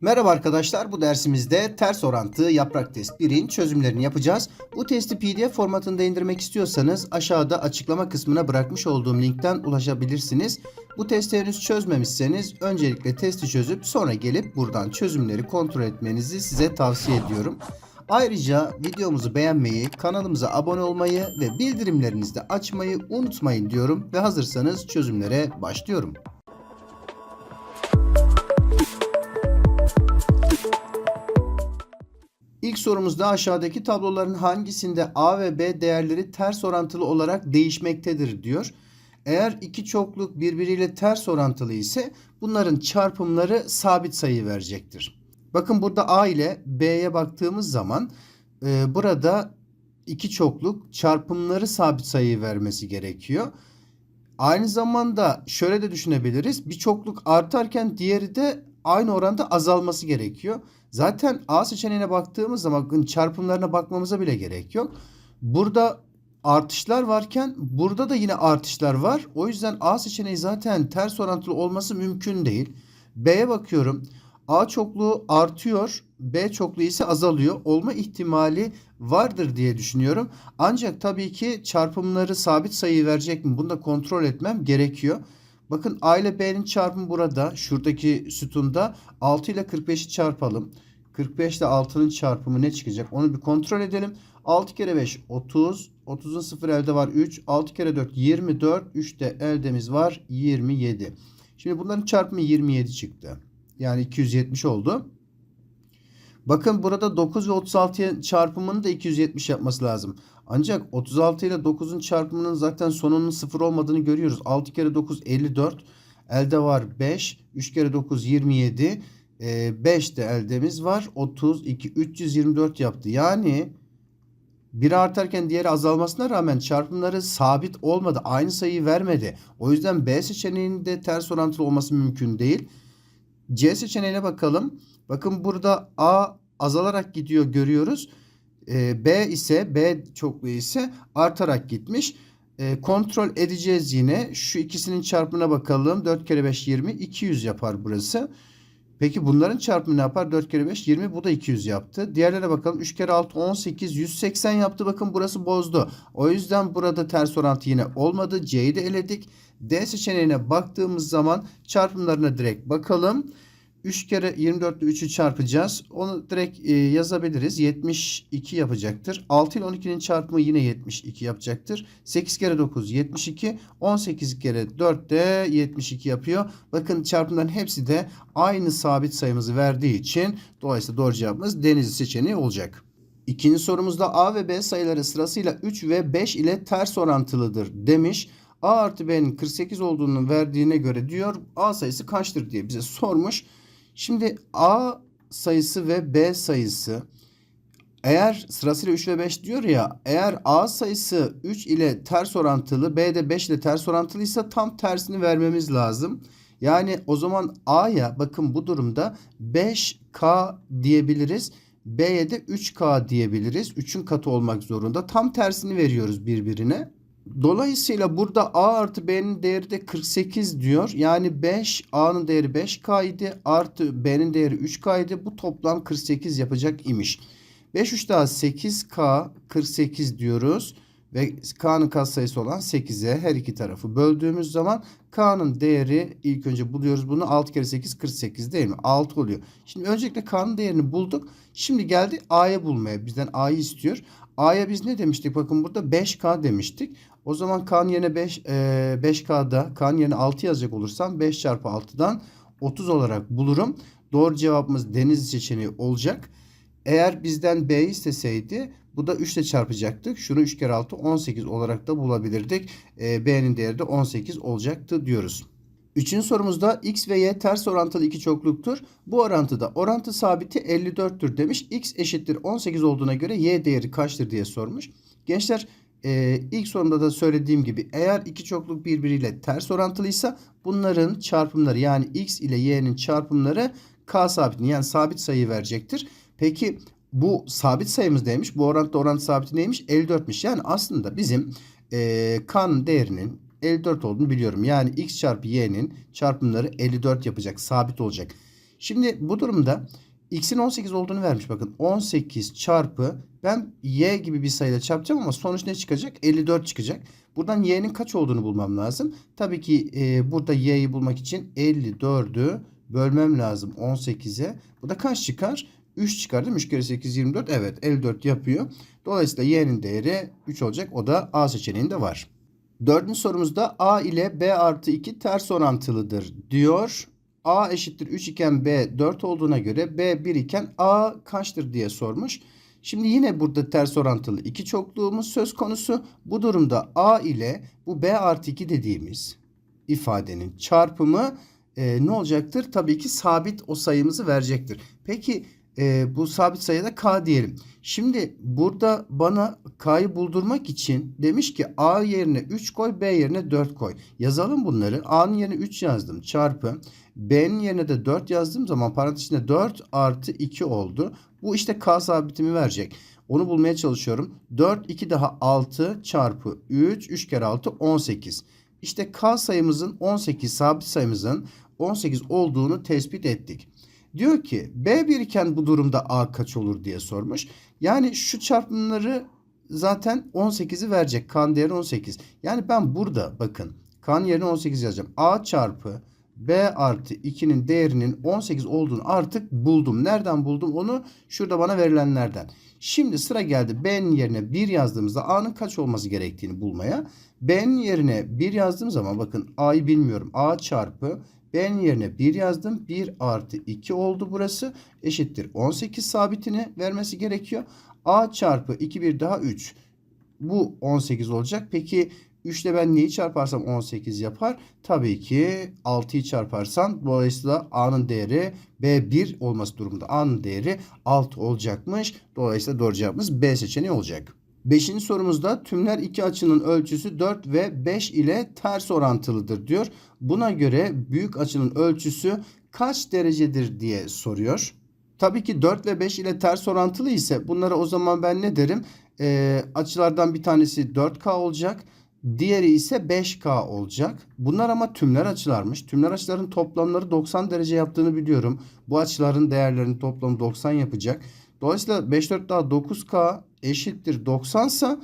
Merhaba arkadaşlar bu dersimizde ters orantı yaprak test 1'in çözümlerini yapacağız. Bu testi pdf formatında indirmek istiyorsanız aşağıda açıklama kısmına bırakmış olduğum linkten ulaşabilirsiniz. Bu testi henüz çözmemişseniz öncelikle testi çözüp sonra gelip buradan çözümleri kontrol etmenizi size tavsiye ediyorum. Ayrıca videomuzu beğenmeyi, kanalımıza abone olmayı ve bildirimlerinizi de açmayı unutmayın diyorum ve hazırsanız çözümlere başlıyorum. İlk sorumuzda aşağıdaki tabloların hangisinde A ve B değerleri ters orantılı olarak değişmektedir diyor. Eğer iki çokluk birbiriyle ters orantılı ise bunların çarpımları sabit sayı verecektir. Bakın burada A ile B'ye baktığımız zaman e, burada iki çokluk çarpımları sabit sayı vermesi gerekiyor. Aynı zamanda şöyle de düşünebiliriz. Bir çokluk artarken diğeri de aynı oranda azalması gerekiyor. Zaten A seçeneğine baktığımız zaman çarpımlarına bakmamıza bile gerek yok. Burada artışlar varken burada da yine artışlar var. O yüzden A seçeneği zaten ters orantılı olması mümkün değil. B'ye bakıyorum. A çokluğu artıyor, B çokluğu ise azalıyor. Olma ihtimali vardır diye düşünüyorum. Ancak tabii ki çarpımları sabit sayı verecek mi? Bunu da kontrol etmem gerekiyor. Bakın A ile B'nin çarpımı burada. Şuradaki sütunda 6 ile 45'i çarpalım. 45 ile 6'nın çarpımı ne çıkacak? Onu bir kontrol edelim. 6 kere 5 30. 30'un 0 elde var 3. 6 kere 4 24. 3 de eldemiz var 27. Şimdi bunların çarpımı 27 çıktı. Yani 270 oldu. Bakın burada 9 ve 36'ya çarpımını da 270 yapması lazım. Ancak 36 ile 9'un çarpımının zaten sonunun 0 olmadığını görüyoruz. 6 kere 9 54. Elde var 5. 3 kere 9 27. 5 de eldemiz var. 32. 324 yaptı. Yani biri artarken diğeri azalmasına rağmen çarpımları sabit olmadı. Aynı sayıyı vermedi. O yüzden B seçeneğinde ters orantılı olması mümkün değil. C seçeneğine bakalım. Bakın burada A azalarak gidiyor görüyoruz. E, B ise B çokluğu ise artarak gitmiş. E, kontrol edeceğiz yine. Şu ikisinin çarpımına bakalım. 4 kere 5 20 200 yapar burası. Peki bunların çarpımı ne yapar? 4 kere 5 20 bu da 200 yaptı. Diğerlerine bakalım. 3 kere 6 18 180 yaptı. Bakın burası bozdu. O yüzden burada ters orantı yine olmadı. C'yi de eledik. D seçeneğine baktığımız zaman çarpımlarına direkt bakalım. 3 kere 24 ile 3'ü çarpacağız. Onu direkt e, yazabiliriz. 72 yapacaktır. 6 ile 12'nin çarpımı yine 72 yapacaktır. 8 kere 9 72. 18 kere 4 de 72 yapıyor. Bakın çarpımların hepsi de aynı sabit sayımızı verdiği için dolayısıyla doğru cevabımız Denizli seçeneği olacak. İkinci sorumuzda A ve B sayıları sırasıyla 3 ve 5 ile ters orantılıdır demiş. A artı B'nin 48 olduğunu verdiğine göre diyor A sayısı kaçtır diye bize sormuş. Şimdi A sayısı ve B sayısı eğer sırasıyla 3 ve 5 diyor ya eğer A sayısı 3 ile ters orantılı B de 5 ile ters orantılıysa tam tersini vermemiz lazım. Yani o zaman A'ya bakın bu durumda 5K diyebiliriz. B'ye de 3K diyebiliriz. 3'ün katı olmak zorunda. Tam tersini veriyoruz birbirine. Dolayısıyla burada A artı B'nin değeri de 48 diyor. Yani 5 A'nın değeri 5K idi. Artı B'nin değeri 3K idi. Bu toplam 48 yapacak imiş. 5 3 daha 8K 48 diyoruz. Ve K'nın katsayısı olan 8'e her iki tarafı böldüğümüz zaman K'nın değeri ilk önce buluyoruz bunu. 6 kere 8 48 değil mi? 6 oluyor. Şimdi öncelikle K'nın değerini bulduk. Şimdi geldi A'ya bulmaya. Bizden A'yı istiyor. A'ya biz ne demiştik? Bakın burada 5K demiştik. O zaman K'nın yerine 5, e, 5K'da K'nın yerine 6 yazacak olursam 5 çarpı 6'dan 30 olarak bulurum. Doğru cevabımız Denizli seçeneği olacak. Eğer bizden B isteseydi bu da 3 ile çarpacaktık. Şunu 3 kere 6 18 olarak da bulabilirdik. E, B'nin değeri de 18 olacaktı diyoruz. Üçüncü sorumuzda x ve y ters orantılı iki çokluktur. Bu orantıda orantı sabiti 54'tür demiş. x eşittir 18 olduğuna göre y değeri kaçtır diye sormuş. Gençler e, ilk sorumda da söylediğim gibi eğer iki çokluk birbiriyle ters orantılıysa bunların çarpımları yani x ile y'nin çarpımları k sabitini yani sabit sayı verecektir. Peki bu sabit sayımız neymiş? Bu orantıda orantı sabiti neymiş? 54'miş. Yani aslında bizim e, k'nın değerinin 54 olduğunu biliyorum. Yani x çarpı y'nin çarpımları 54 yapacak. Sabit olacak. Şimdi bu durumda x'in 18 olduğunu vermiş. Bakın 18 çarpı ben y gibi bir sayıyla çarpacağım ama sonuç ne çıkacak? 54 çıkacak. Buradan y'nin kaç olduğunu bulmam lazım. Tabii ki e, burada y'yi bulmak için 54'ü bölmem lazım 18'e. Bu da kaç çıkar? 3 çıkar değil mi? 3 kere 8 24. Evet 54 yapıyor. Dolayısıyla y'nin değeri 3 olacak. O da A seçeneğinde var. Dördüncü sorumuzda A ile B artı 2 ters orantılıdır diyor. A eşittir 3 iken B 4 olduğuna göre B 1 iken A kaçtır diye sormuş. Şimdi yine burada ters orantılı iki çokluğumuz söz konusu. Bu durumda A ile bu B artı 2 dediğimiz ifadenin çarpımı e, ne olacaktır? Tabii ki sabit o sayımızı verecektir. Peki e, bu sabit sayıda K diyelim. Şimdi burada bana K'yı buldurmak için demiş ki A yerine 3 koy B yerine 4 koy. Yazalım bunları. A'nın yerine 3 yazdım çarpı. B'nin yerine de 4 yazdığım zaman parantez içinde 4 artı 2 oldu. Bu işte K sabitimi verecek. Onu bulmaya çalışıyorum. 4 2 daha 6 çarpı 3 3 kere 6 18. İşte K sayımızın 18 sabit sayımızın 18 olduğunu tespit ettik. Diyor ki B1 iken bu durumda A kaç olur diye sormuş. Yani şu çarpımları zaten 18'i verecek. K'nın değeri 18. Yani ben burada bakın K'nın yerine 18 yazacağım. A çarpı B artı 2'nin değerinin 18 olduğunu artık buldum. Nereden buldum onu? Şurada bana verilenlerden. Şimdi sıra geldi B'nin yerine 1 yazdığımızda A'nın kaç olması gerektiğini bulmaya. B'nin yerine 1 yazdığım zaman bakın A'yı bilmiyorum. A çarpı B'nin yerine 1 yazdım. 1 artı 2 oldu burası. Eşittir 18 sabitini vermesi gerekiyor. A çarpı 2 bir daha 3. Bu 18 olacak. Peki 3 ile ben neyi çarparsam 18 yapar? Tabii ki 6'yı çarparsan dolayısıyla A'nın değeri B1 olması durumunda A'nın değeri 6 olacakmış. Dolayısıyla doğru cevabımız B seçeneği olacak. Beşinci sorumuzda tümler iki açının ölçüsü 4 ve 5 ile ters orantılıdır diyor. Buna göre büyük açının ölçüsü kaç derecedir diye soruyor. Tabii ki 4 ve 5 ile ters orantılı ise bunlara o zaman ben ne derim? Ee, açılardan bir tanesi 4K olacak. Diğeri ise 5K olacak. Bunlar ama tümler açılarmış. Tümler açıların toplamları 90 derece yaptığını biliyorum. Bu açıların değerlerinin toplamı 90 yapacak. Dolayısıyla 5 4 daha 9K eşittir 90 ise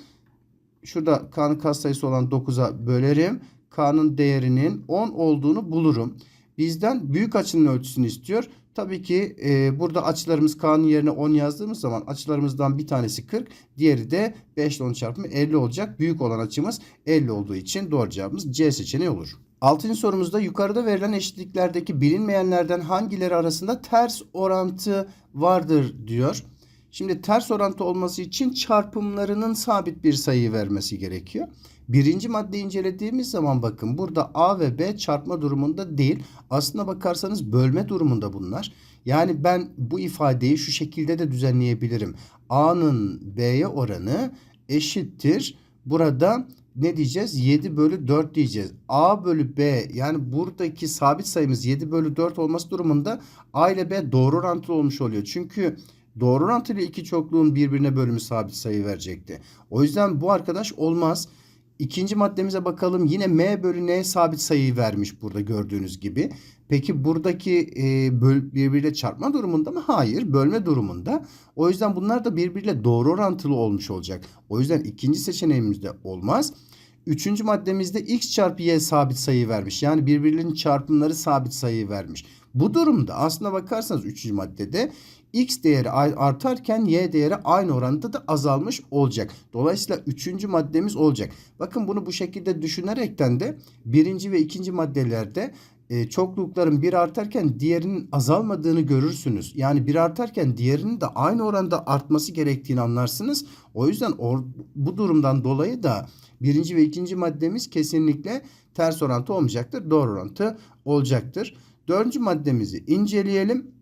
şurada K'nın katsayısı olan 9'a bölerim. K'nın değerinin 10 olduğunu bulurum. Bizden büyük açının ölçüsünü istiyor. Tabii ki e, burada açılarımız K'nın yerine 10 yazdığımız zaman açılarımızdan bir tanesi 40. Diğeri de 5 ile 10 çarpımı 50 olacak. Büyük olan açımız 50 olduğu için doğru cevabımız C seçeneği olur. Altıncı sorumuzda yukarıda verilen eşitliklerdeki bilinmeyenlerden hangileri arasında ters orantı vardır diyor. Şimdi ters orantı olması için çarpımlarının sabit bir sayı vermesi gerekiyor. Birinci maddeyi incelediğimiz zaman bakın burada A ve B çarpma durumunda değil. Aslına bakarsanız bölme durumunda bunlar. Yani ben bu ifadeyi şu şekilde de düzenleyebilirim. A'nın B'ye oranı eşittir. Burada ne diyeceğiz? 7 bölü 4 diyeceğiz. A bölü B yani buradaki sabit sayımız 7 bölü 4 olması durumunda A ile B doğru orantılı olmuş oluyor. Çünkü doğru orantılı iki çokluğun birbirine bölümü sabit sayı verecekti. O yüzden bu arkadaş olmaz. İkinci maddemize bakalım. Yine m bölü n sabit sayıyı vermiş burada gördüğünüz gibi. Peki buradaki e, böl, birbiriyle çarpma durumunda mı? Hayır. Bölme durumunda. O yüzden bunlar da birbiriyle doğru orantılı olmuş olacak. O yüzden ikinci seçeneğimizde olmaz. Üçüncü maddemizde x çarpı y sabit sayı vermiş. Yani birbirlerinin çarpımları sabit sayı vermiş. Bu durumda aslına bakarsanız üçüncü maddede x değeri artarken y değeri aynı oranda da azalmış olacak. Dolayısıyla üçüncü maddemiz olacak. Bakın bunu bu şekilde düşünerekten de birinci ve ikinci maddelerde e, çoklukların bir artarken diğerinin azalmadığını görürsünüz. Yani bir artarken diğerinin de aynı oranda artması gerektiğini anlarsınız. O yüzden or, bu durumdan dolayı da birinci ve ikinci maddemiz kesinlikle ters orantı olmayacaktır. Doğru orantı olacaktır. Dördüncü maddemizi inceleyelim.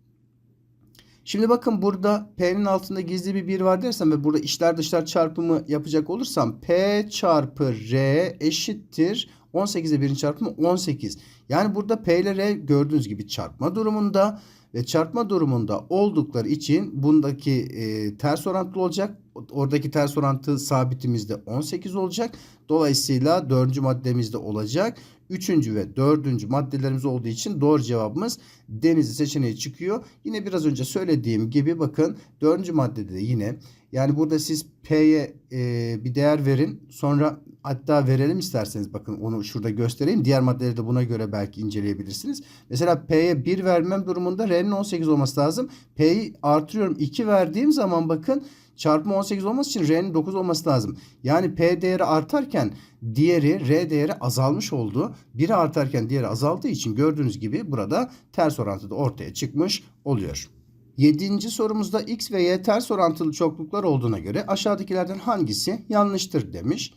Şimdi bakın burada P'nin altında gizli bir 1 var dersem ve burada içler dışlar çarpımı yapacak olursam P çarpı R eşittir 18'e 1'in çarpımı 18. Yani burada P ile R gördüğünüz gibi çarpma durumunda ve çarpma durumunda oldukları için bundaki e, ters orantılı olacak. Oradaki ters orantı sabitimiz de 18 olacak. Dolayısıyla dördüncü maddemizde olacak. Üçüncü ve dördüncü maddelerimiz olduğu için doğru cevabımız Denizli seçeneği çıkıyor. Yine biraz önce söylediğim gibi bakın dördüncü maddede de yine yani burada siz P'ye e, bir değer verin sonra hatta verelim isterseniz bakın onu şurada göstereyim. Diğer maddeleri de buna göre belki inceleyebilirsiniz. Mesela P'ye 1 vermem durumunda R'nin 18 olması lazım. P'yi artırıyorum 2 verdiğim zaman bakın çarpma 18 olması için R'nin 9 olması lazım. Yani P değeri artarken diğeri R değeri azalmış oldu. Biri artarken diğeri azaldığı için gördüğünüz gibi burada ters orantıda ortaya çıkmış oluyor. Yedinci sorumuzda x ve y ters orantılı çokluklar olduğuna göre aşağıdakilerden hangisi yanlıştır demiş.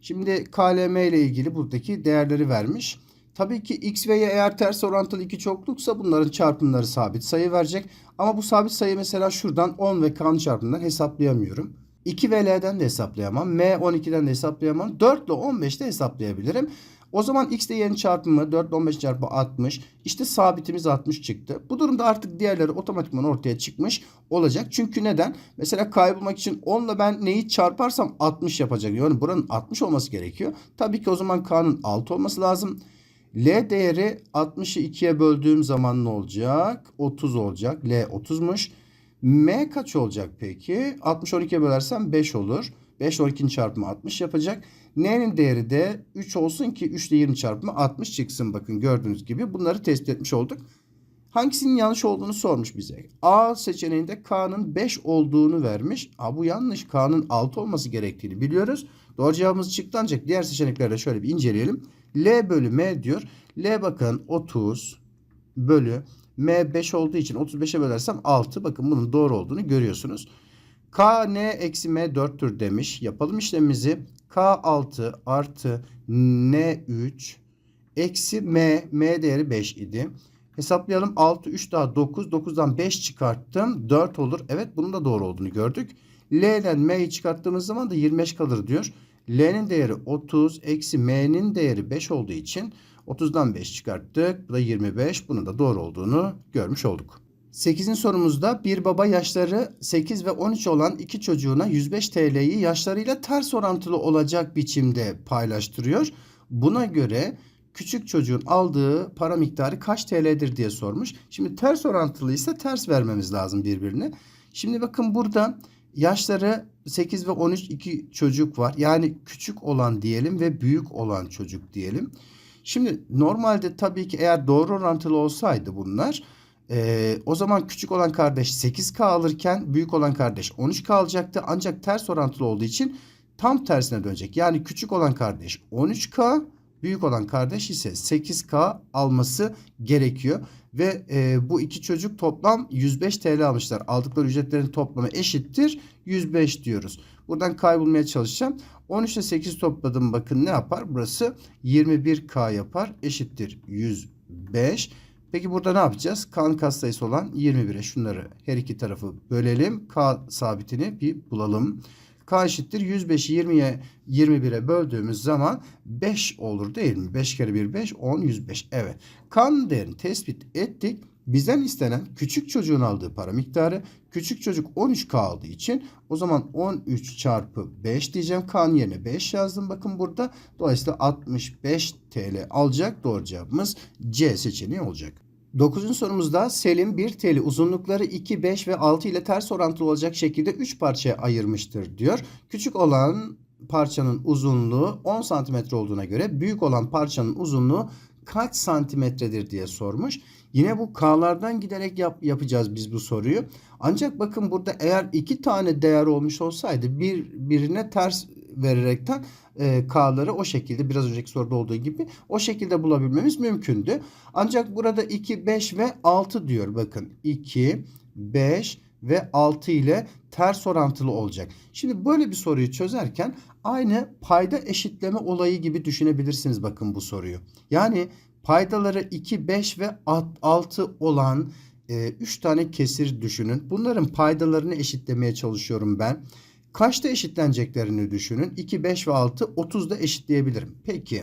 Şimdi KLM ile ilgili buradaki değerleri vermiş. Tabii ki x ve y eğer ters orantılı iki çokluksa bunların çarpımları sabit sayı verecek. Ama bu sabit sayı mesela şuradan 10 ve k'nın çarpımından hesaplayamıyorum. 2 ve l'den de hesaplayamam. M 12'den de hesaplayamam. 4 ile 15'te hesaplayabilirim. O zaman x ile y'nin çarpımı 4 ile 15 çarpı 60. İşte sabitimiz 60 çıktı. Bu durumda artık diğerleri otomatikman ortaya çıkmış olacak. Çünkü neden? Mesela kaybolmak için 10 ile ben neyi çarparsam 60 yapacak. Yani buranın 60 olması gerekiyor. Tabii ki o zaman k'nın 6 olması lazım. L değeri 60'ı 2'ye böldüğüm zaman ne olacak? 30 olacak. L 30'muş. M kaç olacak peki? 60 12'ye bölersem 5 olur. 5 12'nin çarpımı 60 yapacak. N'nin değeri de 3 olsun ki 3 ile 20 çarpımı 60 çıksın. Bakın gördüğünüz gibi bunları tespit etmiş olduk. Hangisinin yanlış olduğunu sormuş bize. A seçeneğinde K'nın 5 olduğunu vermiş. A bu yanlış. K'nın 6 olması gerektiğini biliyoruz. Doğru cevabımız çıktı ancak diğer seçeneklerde şöyle bir inceleyelim. L bölü M diyor. L bakın 30 bölü M 5 olduğu için 35'e bölersem 6. Bakın bunun doğru olduğunu görüyorsunuz. K N eksi M 4'tür demiş. Yapalım işlemimizi. K 6 artı N 3 eksi M. M değeri 5 idi. Hesaplayalım. 6 3 daha 9. 9'dan 5 çıkarttım. 4 olur. Evet bunun da doğru olduğunu gördük. L'den M'yi çıkarttığımız zaman da 25 kalır diyor. L'nin değeri 30 eksi M'nin değeri 5 olduğu için 30'dan 5 çıkarttık. Bu da 25. Bunun da doğru olduğunu görmüş olduk. 8. sorumuzda bir baba yaşları 8 ve 13 olan iki çocuğuna 105 TL'yi yaşlarıyla ters orantılı olacak biçimde paylaştırıyor. Buna göre küçük çocuğun aldığı para miktarı kaç TL'dir diye sormuş. Şimdi ters orantılı ise ters vermemiz lazım birbirine. Şimdi bakın burada yaşları 8 ve 13 iki çocuk var. Yani küçük olan diyelim ve büyük olan çocuk diyelim. Şimdi normalde tabii ki eğer doğru orantılı olsaydı bunlar ee, o zaman küçük olan kardeş 8K alırken büyük olan kardeş 13K alacaktı. Ancak ters orantılı olduğu için tam tersine dönecek. Yani küçük olan kardeş 13K, büyük olan kardeş ise 8K alması gerekiyor. Ve e, bu iki çocuk toplam 105 TL almışlar. Aldıkları ücretlerin toplamı eşittir 105 diyoruz. Buradan kaybolmaya çalışacağım. 13 ile 8 topladım bakın ne yapar? Burası 21K yapar eşittir 105. Peki burada ne yapacağız? K'nın katsayısı olan 21'e şunları her iki tarafı bölelim. K sabitini bir bulalım. K eşittir 105'i 20'ye 21'e böldüğümüz zaman 5 olur değil mi? 5 kere 1 5 10 105. Evet. K'nın değerini tespit ettik. Bizden istenen küçük çocuğun aldığı para miktarı. Küçük çocuk 13K aldığı için o zaman 13 çarpı 5 diyeceğim. K'nın yerine 5 yazdım bakın burada. Dolayısıyla 65 TL alacak. Doğru cevabımız C seçeneği olacak. 9. sorumuzda Selim bir teli uzunlukları 2, 5 ve 6 ile ters orantılı olacak şekilde 3 parçaya ayırmıştır diyor. Küçük olan parçanın uzunluğu 10 santimetre olduğuna göre büyük olan parçanın uzunluğu kaç santimetredir diye sormuş. Yine bu K'lardan giderek yap, yapacağız biz bu soruyu. Ancak bakın burada eğer iki tane değer olmuş olsaydı bir birine ters vererekten e, K'ları o şekilde biraz önceki soruda olduğu gibi o şekilde bulabilmemiz mümkündü. Ancak burada 2, 5 ve 6 diyor. Bakın 2, 5 ve 6 ile ters orantılı olacak. Şimdi böyle bir soruyu çözerken aynı payda eşitleme olayı gibi düşünebilirsiniz bakın bu soruyu. Yani paydaları 2, 5 ve 6 olan 3 e, tane kesir düşünün. Bunların paydalarını eşitlemeye çalışıyorum ben. Kaçta eşitleneceklerini düşünün. 2, 5 ve 6 30'da eşitleyebilirim. Peki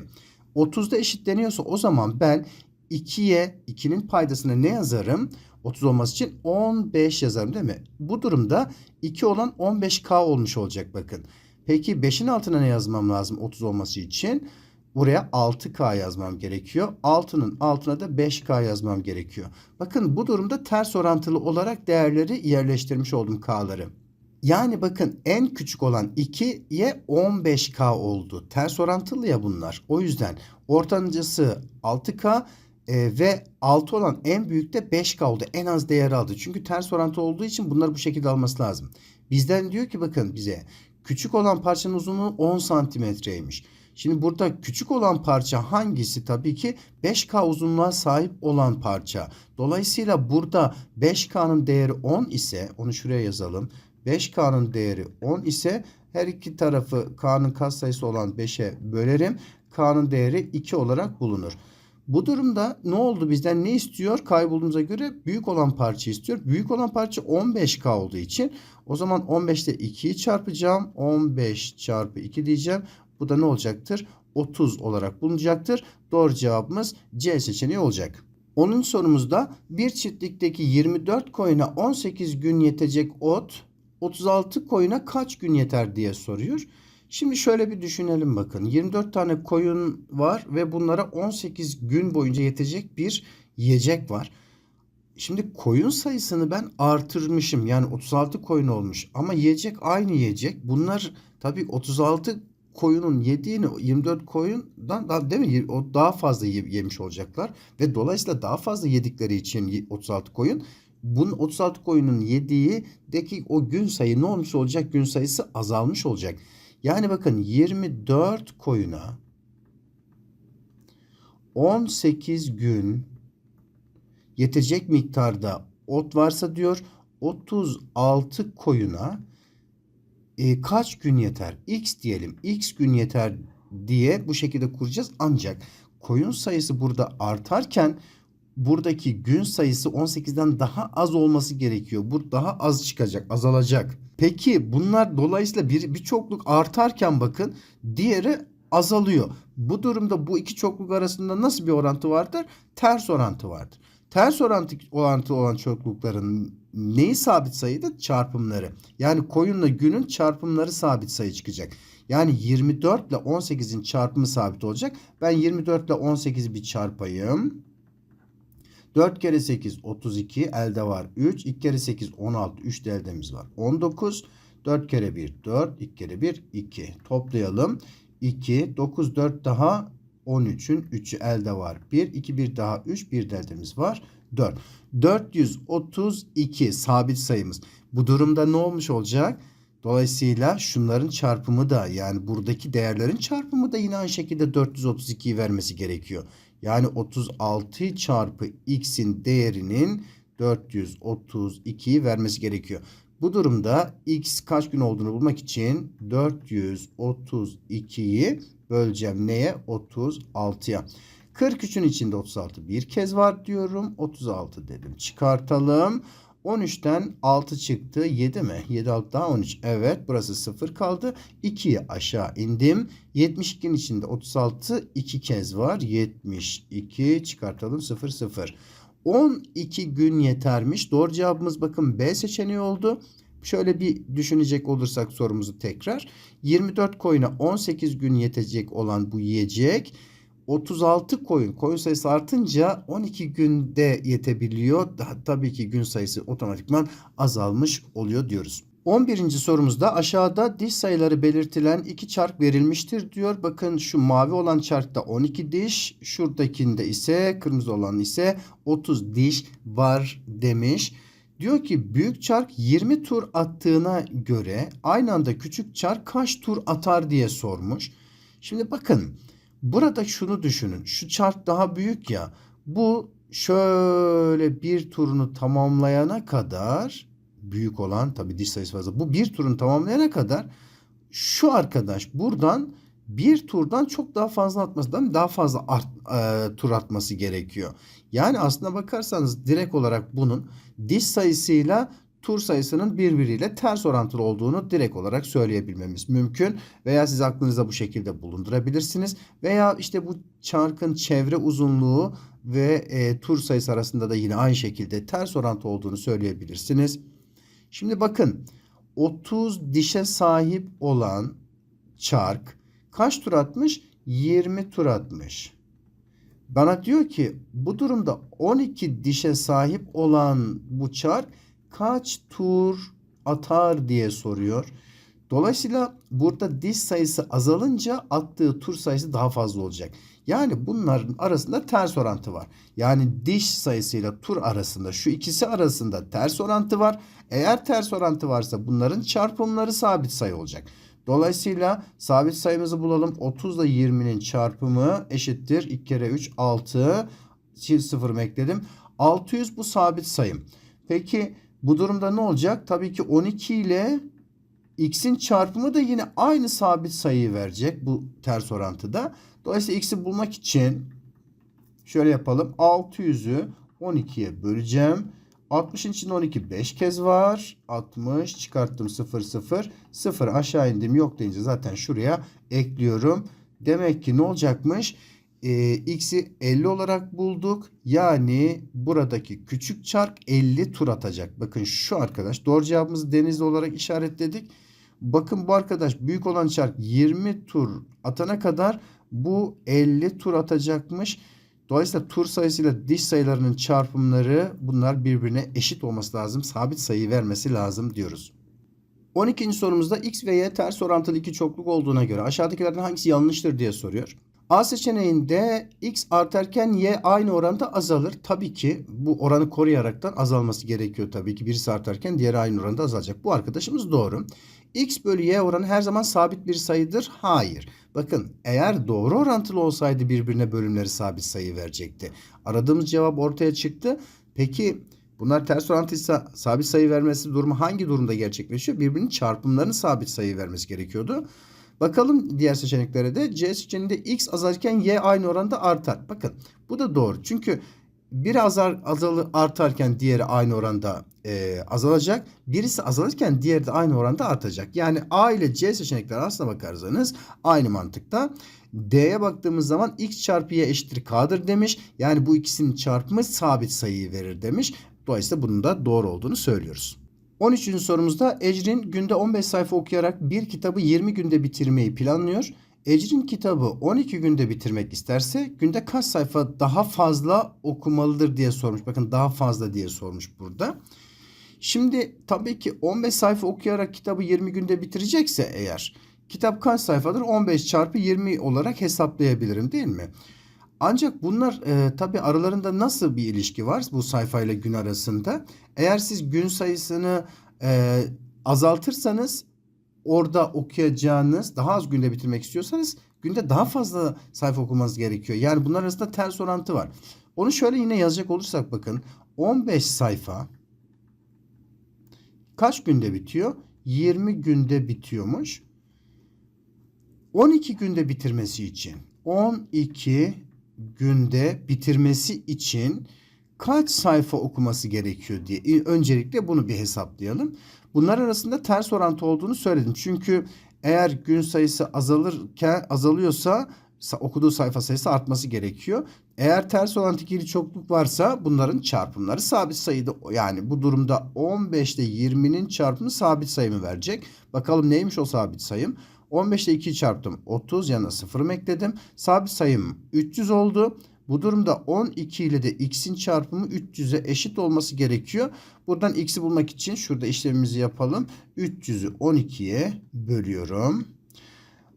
30'da eşitleniyorsa o zaman ben 2'ye 2'nin paydasına ne yazarım? 30 olması için 15 yazarım değil mi? Bu durumda 2 olan 15K olmuş olacak bakın. Peki 5'in altına ne yazmam lazım 30 olması için? Buraya 6K yazmam gerekiyor. 6'nın altına da 5K yazmam gerekiyor. Bakın bu durumda ters orantılı olarak değerleri yerleştirmiş oldum K'ları. Yani bakın en küçük olan 2'ye 15K oldu. Ters orantılı ya bunlar. O yüzden ortancası 6K e, ve 6 olan en büyük de 5K oldu. En az değeri aldı. Çünkü ters orantı olduğu için bunları bu şekilde alması lazım. Bizden diyor ki bakın bize küçük olan parçanın uzunluğu 10 santimetreymiş. Şimdi burada küçük olan parça hangisi? Tabii ki 5K uzunluğa sahip olan parça. Dolayısıyla burada 5K'nın değeri 10 ise onu şuraya yazalım. 5K'nın değeri 10 ise her iki tarafı K'nın katsayısı olan 5'e bölerim. K'nın değeri 2 olarak bulunur. Bu durumda ne oldu bizden ne istiyor? Kaybolduğumuza göre büyük olan parça istiyor. Büyük olan parça 15K olduğu için o zaman 15'te 2'yi çarpacağım. 15 çarpı 2 diyeceğim. Bu da ne olacaktır? 30 olarak bulunacaktır. Doğru cevabımız C seçeneği olacak. Onun sorumuzda bir çiftlikteki 24 koyuna 18 gün yetecek ot 36 koyuna kaç gün yeter diye soruyor. Şimdi şöyle bir düşünelim bakın. 24 tane koyun var ve bunlara 18 gün boyunca yetecek bir yiyecek var. Şimdi koyun sayısını ben artırmışım. Yani 36 koyun olmuş ama yiyecek aynı yiyecek. Bunlar tabii 36 koyunun yediğini 24 koyundan daha değil mi? O daha fazla yemiş olacaklar ve dolayısıyla daha fazla yedikleri için 36 koyun bunun 36 koyunun yediği o gün sayı ne olmuş olacak? Gün sayısı azalmış olacak. Yani bakın 24 koyuna 18 gün yetecek miktarda ot varsa diyor 36 koyuna e, kaç gün yeter? X diyelim. X gün yeter diye bu şekilde kuracağız. Ancak koyun sayısı burada artarken buradaki gün sayısı 18'den daha az olması gerekiyor. Bu daha az çıkacak, azalacak. Peki bunlar dolayısıyla bir, bir çokluk artarken bakın diğeri azalıyor. Bu durumda bu iki çokluk arasında nasıl bir orantı vardır? Ters orantı vardır. Ters orantı, orantı olan çoklukların neyi sabit sayıdır? Çarpımları. Yani koyunla günün çarpımları sabit sayı çıkacak. Yani 24 ile 18'in çarpımı sabit olacak. Ben 24 ile 18'i bir çarpayım. 4 kere 8 32 elde var 3. 2 kere 8 16 3 de eldemiz var 19. 4 kere 1 4 2 kere 1 2 toplayalım. 2 9 4 daha 13'ün 3'ü elde var 1 2 1 daha 3 bir de eldemiz var 4. 432 sabit sayımız. Bu durumda ne olmuş olacak? Dolayısıyla şunların çarpımı da yani buradaki değerlerin çarpımı da yine aynı şekilde 432'yi vermesi gerekiyor. Yani 36 çarpı x'in değerinin 432'yi vermesi gerekiyor. Bu durumda x kaç gün olduğunu bulmak için 432'yi böleceğim neye? 36'ya. 43'ün içinde 36 bir kez var diyorum. 36 dedim. Çıkartalım. 13'ten 6 çıktı. 7 mi? 7 6 daha 13. Evet burası 0 kaldı. 2'yi aşağı indim. 72'nin içinde 36 2 kez var. 72 çıkartalım 0 0. 12 gün yetermiş. Doğru cevabımız bakın B seçeneği oldu. Şöyle bir düşünecek olursak sorumuzu tekrar. 24 koyuna 18 gün yetecek olan bu yiyecek 36 koyun. Koyun sayısı artınca 12 günde yetebiliyor. Tabii ki gün sayısı otomatikman azalmış oluyor diyoruz. 11. sorumuzda aşağıda diş sayıları belirtilen iki çark verilmiştir diyor. Bakın şu mavi olan çarkta 12 diş, şuradakinde ise kırmızı olan ise 30 diş var demiş. Diyor ki büyük çark 20 tur attığına göre aynı anda küçük çark kaç tur atar diye sormuş. Şimdi bakın Burada şunu düşünün. Şu çark daha büyük ya. Bu şöyle bir turunu tamamlayana kadar büyük olan tabii diş sayısı fazla. Bu bir turunu tamamlayana kadar şu arkadaş buradan bir turdan çok daha fazla atmasından daha fazla art, e, tur atması gerekiyor. Yani aslına bakarsanız direkt olarak bunun diş sayısıyla tur sayısının birbiriyle ters orantılı olduğunu direkt olarak söyleyebilmemiz mümkün. Veya siz aklınızda bu şekilde bulundurabilirsiniz. Veya işte bu çarkın çevre uzunluğu ve e, tur sayısı arasında da yine aynı şekilde ters orantı olduğunu söyleyebilirsiniz. Şimdi bakın 30 dişe sahip olan çark kaç tur atmış? 20 tur atmış. Bana diyor ki bu durumda 12 dişe sahip olan bu çark kaç tur atar diye soruyor. Dolayısıyla burada diş sayısı azalınca attığı tur sayısı daha fazla olacak. Yani bunların arasında ters orantı var. Yani diş sayısıyla tur arasında şu ikisi arasında ters orantı var. Eğer ters orantı varsa bunların çarpımları sabit sayı olacak. Dolayısıyla sabit sayımızı bulalım. 30 ile 20'nin çarpımı eşittir. 2 kere 3 6. Çift sıfır ekledim. 600 bu sabit sayım. Peki bu durumda ne olacak? Tabii ki 12 ile x'in çarpımı da yine aynı sabit sayıyı verecek bu ters orantıda. Dolayısıyla x'i bulmak için şöyle yapalım. 600'ü 12'ye böleceğim. 60'ın içinde 12 5 kez var. 60 çıkarttım 0 0. 0 aşağı indim yok deyince zaten şuraya ekliyorum. Demek ki ne olacakmış? Ee, x'i 50 olarak bulduk. Yani buradaki küçük çark 50 tur atacak. Bakın şu arkadaş doğru cevabımızı denizli olarak işaretledik. Bakın bu arkadaş büyük olan çark 20 tur atana kadar bu 50 tur atacakmış. Dolayısıyla tur sayısıyla diş sayılarının çarpımları bunlar birbirine eşit olması lazım. Sabit sayı vermesi lazım diyoruz. 12. sorumuzda x ve y ters orantılı iki çokluk olduğuna göre aşağıdakilerden hangisi yanlıştır diye soruyor. A seçeneğinde x artarken y aynı oranda azalır. Tabii ki bu oranı koruyaraktan azalması gerekiyor tabii ki. Birisi artarken diğeri aynı oranda azalacak. Bu arkadaşımız doğru. x bölü y oranı her zaman sabit bir sayıdır. Hayır. Bakın eğer doğru orantılı olsaydı birbirine bölümleri sabit sayı verecekti. Aradığımız cevap ortaya çıktı. Peki bunlar ters orantıysa sabit sayı vermesi durumu hangi durumda gerçekleşiyor? Birbirinin çarpımlarını sabit sayı vermesi gerekiyordu. Bakalım diğer seçeneklere de C seçeneğinde x azalırken y aynı oranda artar. Bakın bu da doğru. Çünkü biri azar, azalı, artarken diğeri aynı oranda e, azalacak. Birisi azalırken diğeri de aynı oranda artacak. Yani A ile C seçenekler aslına bakarsanız aynı mantıkta. D'ye baktığımız zaman x çarpı y eşittir k'dır demiş. Yani bu ikisinin çarpımı sabit sayıyı verir demiş. Dolayısıyla bunun da doğru olduğunu söylüyoruz. 13. sorumuzda Ecrin günde 15 sayfa okuyarak bir kitabı 20 günde bitirmeyi planlıyor. Ecrin kitabı 12 günde bitirmek isterse günde kaç sayfa daha fazla okumalıdır diye sormuş. Bakın daha fazla diye sormuş burada. Şimdi tabii ki 15 sayfa okuyarak kitabı 20 günde bitirecekse eğer kitap kaç sayfadır? 15 çarpı 20 olarak hesaplayabilirim değil mi? Ancak bunlar e, tabi aralarında nasıl bir ilişki var bu sayfayla gün arasında? Eğer siz gün sayısını e, azaltırsanız orada okuyacağınız daha az günde bitirmek istiyorsanız günde daha fazla sayfa okumanız gerekiyor. Yani bunlar arasında ters orantı var. Onu şöyle yine yazacak olursak bakın 15 sayfa kaç günde bitiyor? 20 günde bitiyormuş. 12 günde bitirmesi için 12 günde bitirmesi için kaç sayfa okuması gerekiyor diye öncelikle bunu bir hesaplayalım. Bunlar arasında ters orantı olduğunu söyledim. Çünkü eğer gün sayısı azalırken azalıyorsa okuduğu sayfa sayısı artması gerekiyor. Eğer ters orantı ikili çokluk varsa bunların çarpımları sabit sayıda yani bu durumda 15 ile 20'nin çarpımı sabit sayımı verecek. Bakalım neymiş o sabit sayım? 15 ile 2 çarptım 30 yanına 0 ekledim. Sabit sayım 300 oldu. Bu durumda 12 ile de x'in çarpımı 300'e eşit olması gerekiyor. Buradan x'i bulmak için şurada işlemimizi yapalım. 300'ü 12'ye bölüyorum.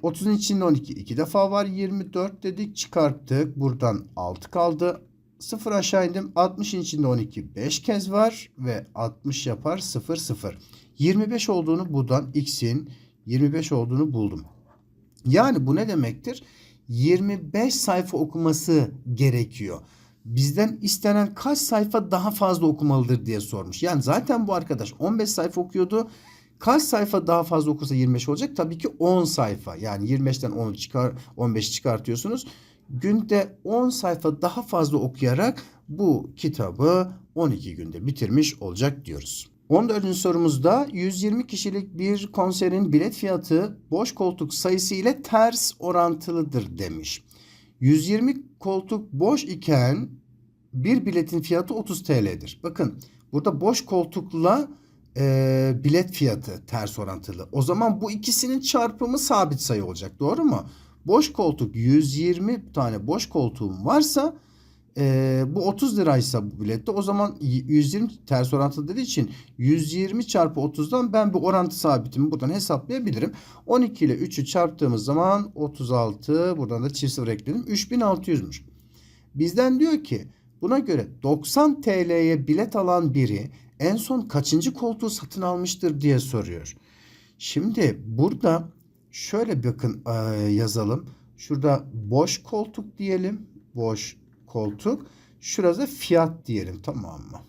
30'un içinde 12 iki defa var. 24 dedik çıkarttık. Buradan 6 kaldı. 0 aşağı indim. 60'in içinde 12 5 kez var. Ve 60 yapar 0 0. 25 olduğunu buradan x'in 25 olduğunu buldum. Yani bu ne demektir? 25 sayfa okuması gerekiyor. Bizden istenen kaç sayfa daha fazla okumalıdır diye sormuş. Yani zaten bu arkadaş 15 sayfa okuyordu. Kaç sayfa daha fazla okursa 25 olacak? Tabii ki 10 sayfa. Yani 25'ten 10 çıkar 15 çıkartıyorsunuz. Günde 10 sayfa daha fazla okuyarak bu kitabı 12 günde bitirmiş olacak diyoruz. 14. sorumuzda 120 kişilik bir konserin bilet fiyatı boş koltuk sayısı ile ters orantılıdır demiş. 120 koltuk boş iken bir biletin fiyatı 30 TL'dir. Bakın burada boş koltukla e, bilet fiyatı ters orantılı. O zaman bu ikisinin çarpımı sabit sayı olacak. Doğru mu? boş koltuk 120 tane boş koltuğum varsa e, bu 30 liraysa bu bilette o zaman 120 ters orantılı dediği için 120 çarpı 30'dan ben bir orantı sabitimi buradan hesaplayabilirim. 12 ile 3'ü çarptığımız zaman 36 buradan da çift sıfır ekledim 3600'müş. Bizden diyor ki buna göre 90 TL'ye bilet alan biri en son kaçıncı koltuğu satın almıştır diye soruyor. Şimdi burada şöyle bakın yazalım. Şurada boş koltuk diyelim. Boş koltuk. Şurada fiyat diyelim tamam mı?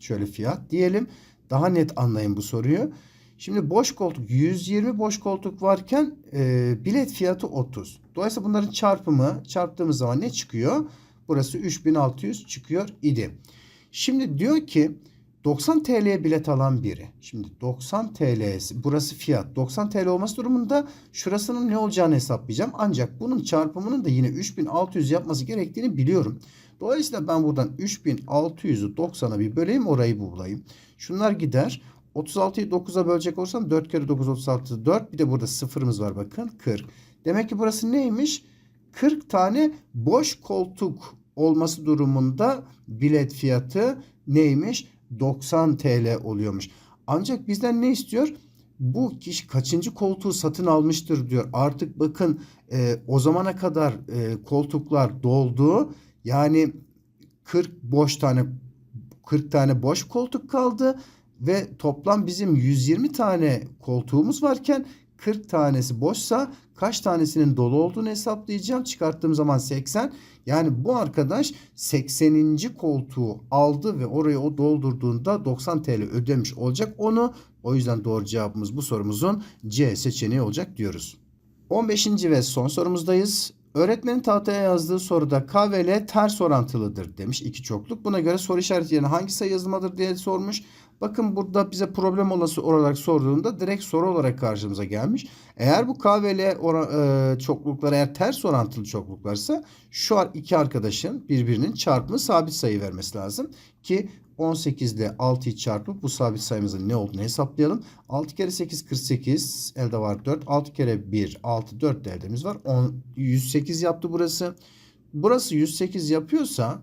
Şöyle fiyat diyelim. Daha net anlayın bu soruyu. Şimdi boş koltuk 120 boş koltuk varken e, bilet fiyatı 30. Dolayısıyla bunların çarpımı çarptığımız zaman ne çıkıyor? Burası 3600 çıkıyor idi. Şimdi diyor ki 90 TL'ye bilet alan biri. Şimdi 90 TL'si burası fiyat. 90 TL olması durumunda şurasının ne olacağını hesaplayacağım. Ancak bunun çarpımının da yine 3600 yapması gerektiğini biliyorum. Dolayısıyla ben buradan 3600'ü 90'a bir böleyim orayı bulayım. Şunlar gider. 36'yı 9'a bölecek olursam 4 kere 9 36 4. Bir de burada sıfırımız var bakın 40. Demek ki burası neymiş? 40 tane boş koltuk olması durumunda bilet fiyatı neymiş? 90 TL oluyormuş. Ancak bizden ne istiyor? Bu kişi kaçıncı koltuğu satın almıştır diyor. Artık bakın e, o zamana kadar e, koltuklar doldu. Yani 40 boş tane 40 tane boş koltuk kaldı ve toplam bizim 120 tane koltuğumuz varken 40 tanesi boşsa kaç tanesinin dolu olduğunu hesaplayacağım. Çıkarttığım zaman 80. Yani bu arkadaş 80. koltuğu aldı ve orayı o doldurduğunda 90 TL ödemiş olacak onu. O yüzden doğru cevabımız bu sorumuzun C seçeneği olacak diyoruz. 15. ve son sorumuzdayız. Öğretmenin tahtaya yazdığı soruda K ve L ters orantılıdır demiş iki çokluk. Buna göre soru işareti yerine hangi sayı yazılmalıdır diye sormuş. Bakın burada bize problem olası olarak sorduğunda direkt soru olarak karşımıza gelmiş. Eğer bu K ve L e, çokluklar eğer ters orantılı çokluklarsa şu iki arkadaşın birbirinin çarpımı sabit sayı vermesi lazım. Ki 18 ile 6'yı çarpıp bu sabit sayımızın ne olduğunu hesaplayalım. 6 kere 8 48 elde var 4. 6 kere 1 6 4 de var. 10, 108 yaptı burası. Burası 108 yapıyorsa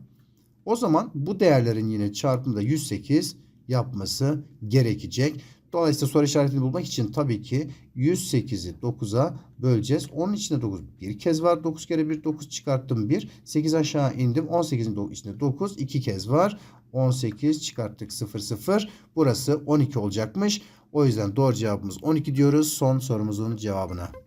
o zaman bu değerlerin yine çarpımı da 108 yapması gerekecek. Dolayısıyla soru işaretini bulmak için tabii ki 108'i 9'a böleceğiz. Onun içinde 9 bir kez var. 9 kere 1 9 çıkarttım 1. 8 aşağı indim. 18'in içinde 9 2 kez var. 18 çıkarttık 0 0. Burası 12 olacakmış. O yüzden doğru cevabımız 12 diyoruz son sorumuzun cevabına.